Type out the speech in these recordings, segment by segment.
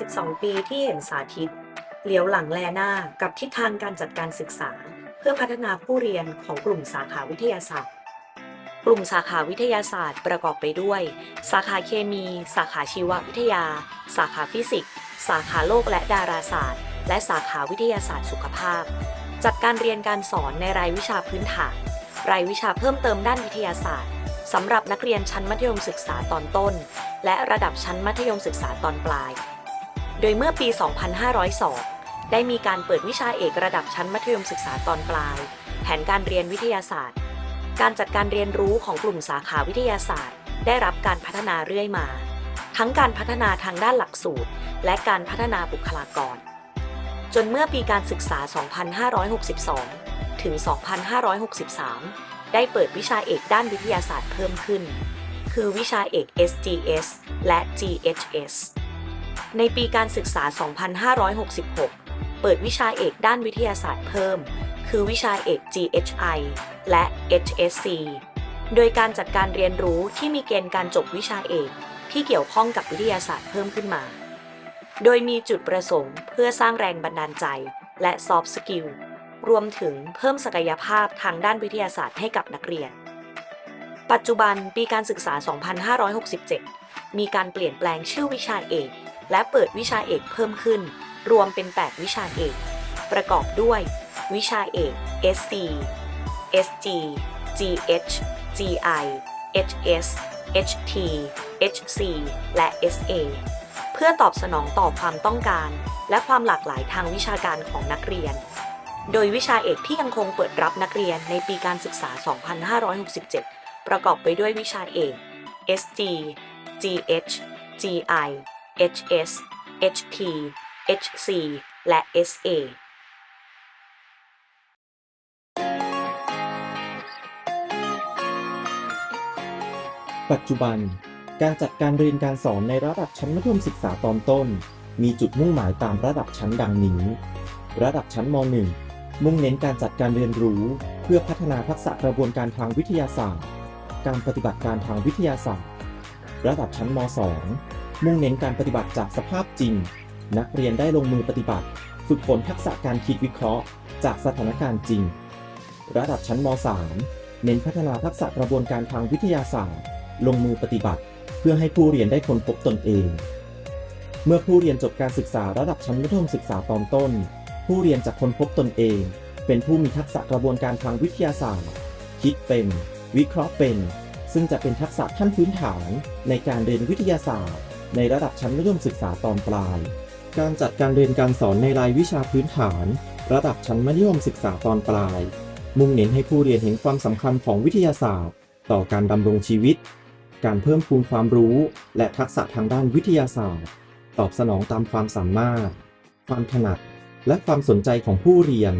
12 ปีที่เห็นสาธิตเหลียวหลังแลหน้ากับทิศทางการจัดการศึกษา เพื่อพัฒนาผู้เรียนของกลุ่มสาขาวิทยาศาสตร์ กลุ่มสาขาวิทยาศาสตร์ประกอบไปด้วย สาขาเคมี สาขาชีววิทยา สาขาฟิสิกส์ สาขาโลกและดาราศาสตร์ และสาขาวิทยาศาสตร์สุขภาพ จัดการเรียนการสอนในรายวิชาพื้นฐาน รายวิชาเพิ่มเติมด้านวิทยาศาสตร์สำหรับนักเรียนชั้นมัธยมศึกษาตอนต้น และระดับชั้นมัธยมศึกษาตอนปลาย โดยเมื่อปี 2502 ได้มีการเปิดวิชาเอกระดับชั้นมัธยมศึกษาตอนปลายแผนการเรียนวิทยาศาสตร์ การจัดการเรียนรู้ของกลุ่มสาขาวิทยาศาสตร์ ได้รับการพัฒนาเรื่อยมา ทั้งการพัฒนาทางด้านหลักสูตร และการพัฒนาบุคลากร จนเมื่อปีการศึกษา 2562 ถึง 2563 ได้เปิดวิชาเอกด้านวิทยาศาสตร์เพิ่มขึ้น คือวิชาเอก SGS และ GHS ในปีการศึกษา 2566 เปิดวิชาเอกด้านวิทยาศาสตร์เพิ่ม คือวิชาเอก GHI และ HSC โดยการจัดการเรียนรู้ที่มีเกณฑ์การจบวิชาเอกที่เกี่ยวข้องกับวิทยาศาสตร์เพิ่มขึ้นมา โดยมีจุดประสงค์เพื่อสร้างแรงบันดาลใจและ soft skill รวมถึงเพิ่มศักยภาพทางด้านวิทยาศาสตร์ให้กับนักเรียน ปัจจุบันปีการศึกษา 2567 มีการเปลี่ยนแปลงชื่อวิชาเอก และเปิดวิชาเอกเพิ่มขึ้น รวมเป็น 8 วิชาเอก ประกอบด้วย วิชาเอก SC SG GH GI HS HT HC และ SA เพื่อตอบสนองต่อความต้องการ และความหลากหลายทางวิชาการของนักเรียน โดยวิชาเอกที่ยังคงเปิดรับนักเรียนในปีการศึกษา 2567 ประกอบไปด้วยวิชาเอก SG GH GI HS HT HC และ SA ปัจจุบัน การจัดการเรียนการสอนในระดับชั้นมัธยมศึกษาตอนต้น มีจุดมุ่งหมายตามระดับชั้นดังนี้ ระดับชั้นม .1 มุ่งเน้นการจัดการเรียนรู้ เพื่อพัฒนาทักษะกระบวนการทางวิทยาศาสตร์ การปฏิบัติการทางวิทยาศาสตร์ ระดับชั้นม .2 มุ่งเน้นการปฏิบัติจากสภาพจริง นักเรียนได้ลงมือปฏิบัติ ฝึกฝนทักษะการคิดวิเคราะห์ จากสถานการณ์จริง ระดับชั้นม .3 เน้นพัฒนาทักษะกระบวนการทางวิทยาศาสตร์ ลงมือปฏิบัติ เพื่อให้ผู้เรียนได้ค้นพบตนเอง เมื่อผู้เรียนจบการศึกษาระดับชั้นมัธยมศึกษาตอนต้น ผู้เรียนจะค้นพบตนเอง เป็นผู้มีทักษะกระบวนการทางวิทยาศาสตร์ คิดเป็น วิเคราะห์เป็น ซึ่งจะเป็นทักษะขั้นพื้นฐานในการเรียนวิทยาศาสตร์ ในระดับชั้นมัธยมศึกษาตอนปลาย การจัดการเรียนการสอนในรายวิชาพื้นฐาน ระดับชั้นมัธยมศึกษาตอนปลาย มุ่งเน้นให้ผู้เรียนเห็นความสำคัญของวิทยาศาสตร์ ต่อการดำรงชีวิต การเพิ่มพูนความรู้ และทักษะทางด้านวิทยาศาสตร์ ตอบสนองตามความสามารถ ความถนัด และความสนใจของผู้เรียน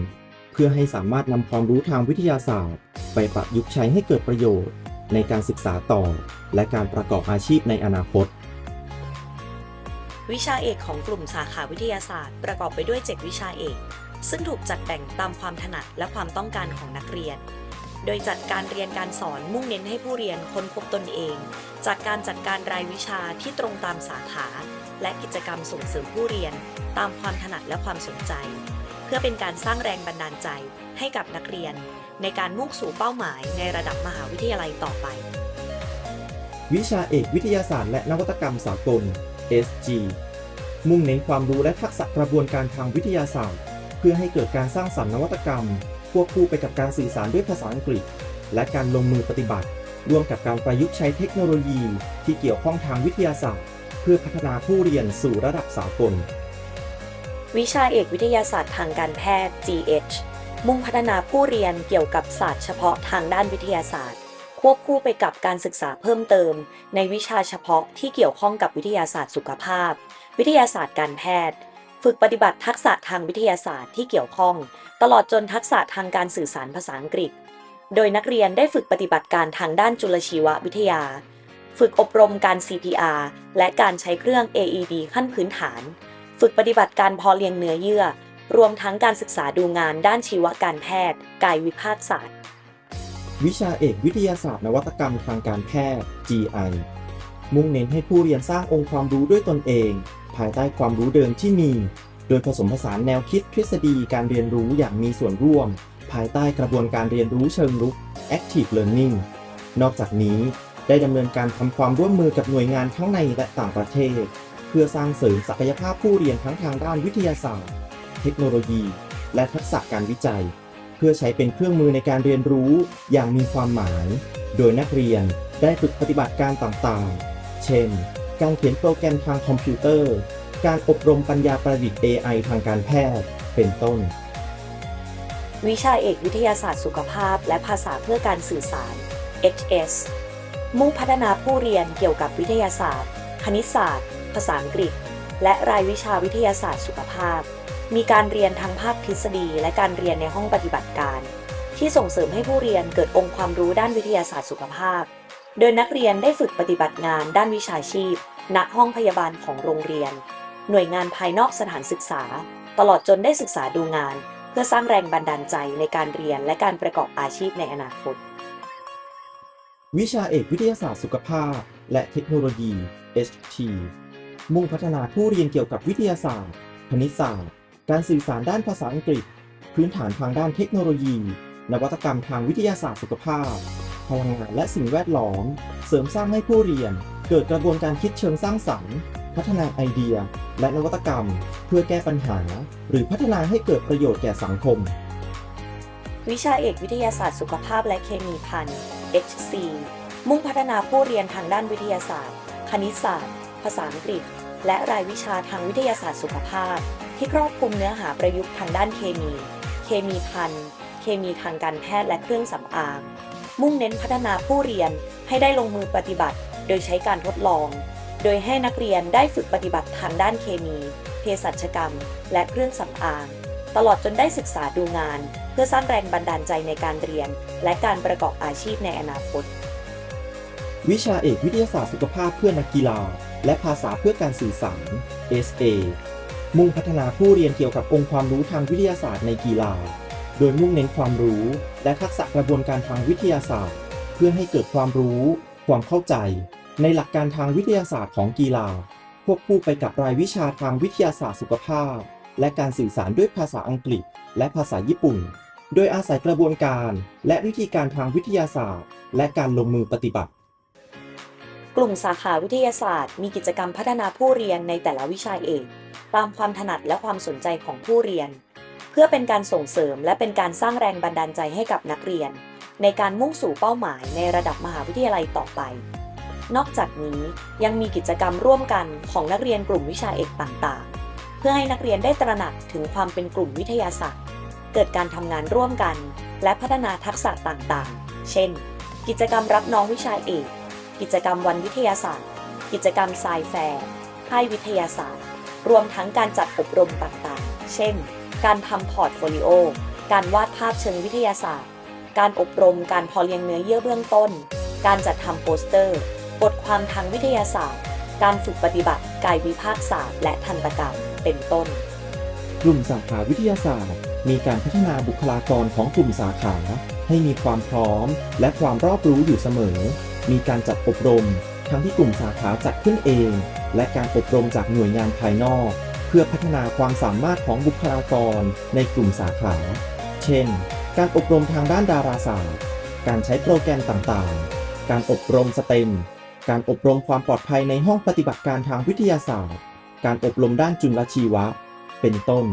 เพื่อให้สามารถนำความรู้ทางวิทยาศาสตร์ ไปประยุกต์ใช้ให้เกิดประโยชน์ ในการศึกษาต่อ และการประกอบอาชีพในอนาคต วิชาเอกของกลุ่มสาขาวิทยาศาสตร์ ประกอบไปด้วย 7 วิชาเอก ซึ่งถูกจัดแบ่งตามความถนัดและความต้องการของนักเรียน โดยจัดการเรียนการสอนมุ่งเน้นให้ผู้เรียนค้นพบตนเอง จากการจัดการรายวิชาที่ตรงตามสาขา และกิจกรรมส่งเสริมผู้เรียน ตามความถนัดและความสนใจ เพื่อเป็นการสร้างแรงบันดาลใจให้กับนักเรียน ในการมุ่งสู่เป้าหมายในระดับมหาวิทยาลัยต่อไป วิชาเอกวิทยาศาสตร์และนวัตกรรมสากล SG มุ่งเน้นความรู้และทักษะกระบวนการทางวิทยาศาสตร์ เพื่อให้เกิดการสร้างสรรค์นวัตกรรม ควบคู่ไปกับการสื่อสารด้วยภาษาอังกฤษ และการลงมือปฏิบัติ ร่วมกับการประยุกต์ใช้เทคโนโลยี ที่เกี่ยวข้องทางวิทยาศาสตร์ เพื่อพัฒนาผู้เรียนสู่ระดับสากล วิชาเอกวิทยาศาสตร์ทางการแพทย์ GH มุ่งพัฒนาผู้เรียนเกี่ยวกับศาสตร์เฉพาะทางด้านวิทยาศาสตร์ ควบคู่ไปกับการศึกษาเพิ่มเติม ในวิชาเฉพาะที่เกี่ยวข้องกับวิทยาศาสตร์สุขภาพ วิทยาศาสตร์การแพทย์ ฝึกปฏิบัติทักษะทางวิทยาศาสตร์ที่เกี่ยวข้อง ตลอดจนทักษะทางการสื่อสารภาษาอังกฤษ โดยนักเรียนได้ฝึกปฏิบัติการทางด้านจุลชีววิทยา ฝึกอบรมการ CPR และการใช้เครื่อง AED ขั้นพื้นฐาน ฝึกปฏิบัติการพอเลียงเนื้อเยื่อ รวมทั้งการศึกษาดูงานด้านชีวการแพทย์ กายวิภาคศาสตร์ วิชาเอกวิทยาศาสตร์นวัตกรรมทางการแพทย์ GI มุ่งเน้นให้ผู้เรียนสร้างองค์ความรู้ด้วยตนเอง ภายใต้ความรู้เดิมที่มี โดยผสมผสานแนวคิดทฤษฎีการเรียนรู้อย่างมีส่วนร่วม ภายใต้กระบวนการเรียนรู้เชิงรุก active learning นอกจากนี้ได้ดำเนินการทำความร่วมมือกับหน่วยงานทั้งในและต่างประเทศ เพื่อสร้างเสริมศักยภาพผู้เรียนทั้งทางด้านวิทยาศาสตร์ เทคโนโลยี และทักษะการวิจัย พื่อใช้เป็นเครื่องมือในการเรียนรู้อย่างมีความหมาย โดยนักเรียนได้ฝึกปฏิบัติการต่างๆ เช่น การเขียนโปรแกรมทางคอมพิวเตอร์ การอบรมปัญญาประดิษฐ์ AI ทางการแพทย์ เป็นต้น วิชาเอกวิทยาศาสตร์สุขภาพ และภาษาเพื่อการสื่อสาร HS มุ่งพัฒนาผู้เรียนเกี่ยวกับวิทยาศาสตร์ คณิตศาสตร์ ภาษาอังกฤษ และรายวิชาวิทยาศาสตร์สุขภาพ มีการเรียนทั้งภาคทฤษฎี และการเรียนในห้องปฏิบัติการ ที่ส่งเสริมให้ผู้เรียนเกิดองค์ความรู้ด้านวิทยาศาสตร์สุขภาพ โดยนักเรียนได้ฝึกปฏิบัติงานด้านวิชาชีพ ณ ห้องพยาบาลของโรงเรียน หน่วยงานภายนอกสถานศึกษา ตลอดจนได้ศึกษาดูงาน เพื่อสร้างแรงบันดาลใจในการเรียนและการประกอบอาชีพในอนาคต วิชาเอกวิทยาศาสตร์สุขภาพ และเทคโนโลยี HT มุ่งพัฒนาผู้เรียนเกี่ยวกับวิทยาศาสตร์ คณิตศาสตร์ การสื่อสารด้านภาษาอังกฤษ พื้นฐานทางด้านเทคโนโลยี นวัตกรรมทางวิทยาศาสตร์สุขภาพ พลังงานและสิ่งแวดล้อม เสริมสร้างให้ผู้เรียน เกิดกระบวนการคิดเชิงสร้างสรรค์ พัฒนาไอเดีย และนวัตกรรม เพื่อแก้ปัญหา หรือพัฒนาให้เกิดประโยชน์แก่สังคม วิชาเอกวิทยาศาสตร์สุขภาพและเคมีพันธ์ HC มุ่งพัฒนาผู้เรียนทางด้านวิทยาศาสตร์ คณิตศาสตร์ ภาษาอังกฤษ และรายวิชาทางวิทยาศาสตร์สุขภาพ ที่ครอบคลุมเนื้อหาประยุกต์ทางด้านเคมี เคมีพัน เคมีทางการแพทย์และเครื่องสำอาง มุ่งเน้นพัฒนาผู้เรียนให้ได้ลงมือปฏิบัติ โดยใช้การทดลอง โดยให้นักเรียนได้ฝึกปฏิบัติทางด้านเคมี เภสัชกรรม และเครื่องสำอาง ตลอดจนได้ศึกษาดูงาน เพื่อสร้างแรงบันดาลใจในการเรียน และการประกอบอาชีพในอนาคต วิชาเอกวิทยาศาสตร์สุขภาพเพื่อนักกีฬา และภาษาเพื่อการสื่อสาร SA มุ่งพัฒนาผู้เรียนเกี่ยวกับองค์ความรู้ทางวิทยาศาสตร์ในกีฬา โดยมุ่งเน้นความรู้ และทักษะกระบวนการทางวิทยาศาสตร์ เพื่อให้เกิดความรู้ ความเข้าใจ ในหลักการทางวิทยาศาสตร์ของกีฬา ควบคู่ไปกับรายวิชาทางวิทยาศาสตร์สุขภาพ และการสื่อสารด้วยภาษาอังกฤษ และภาษาญี่ปุ่น โดยอาศัยกระบวนการ และวิธีการทางวิทยาศาสตร์ และการลงมือปฏิบัติ กลุ่มสาขาวิทยาศาสตร์ มีกิจกรรมพัฒนาผู้เรียนในแต่ละวิชาเอก ตามความถนัดและความสนใจของผู้เรียน เพื่อเป็นการส่งเสริมและเป็นการสร้างแรงบันดาลใจให้กับนักเรียน ในการมุ่งสู่เป้าหมายในระดับมหาวิทยาลัยต่อไป นอกจากนี้ยังมีกิจกรรมร่วมกันของนักเรียนกลุ่มวิชาเอกต่างๆ เพื่อให้นักเรียนได้ตระหนักถึงความเป็นกลุ่มวิทยาศาสตร์ เกิดการทำงานร่วมกัน และพัฒนาทักษะต่างๆ เช่น กิจกรรมรับน้องวิชาเอก กิจกรรมวันวิทยาศาสตร์ กิจกรรมไซแฟร์ค่ายวิทยาศาสตร์ รวมทั้งการจัดอบรมต่างๆ เช่น การทำพอร์ตโฟลิโอ การวาดภาพเชิงวิทยาศาสตร์ การอบรมการพอเลี้ยงเนื้อเยื่อเบื้องต้น การจัดทำโปสเตอร์ บทความทางวิทยาศาสตร์ การฝึกปฏิบัติกายวิภาคศาสตร์ และทันตกรรม เป็นต้น กลุ่มสาขาวิทยาศาสตร์ มีการพัฒนาบุคลากรของกลุ่มสาขาให้มีความพร้อมและความรอบรู้อยู่เสมอ มีการจัดอบรม ทั้งที่กลุ่มสาขาจัดขึ้นเอง และการอบรมจากหน่วยงานภายนอก เพื่อพัฒนาความสามารถของบุคลากรในกลุ่มสาขา เช่น การอบรมทางด้านดาราศาสตร์ การใช้โปรแกรมต่างๆ การอบรมสเต็ม การอบรมความปลอดภัยในห้องปฏิบัติการทางวิทยาศาสตร์ การอบรมด้านจุลชีวะ เป็นต้น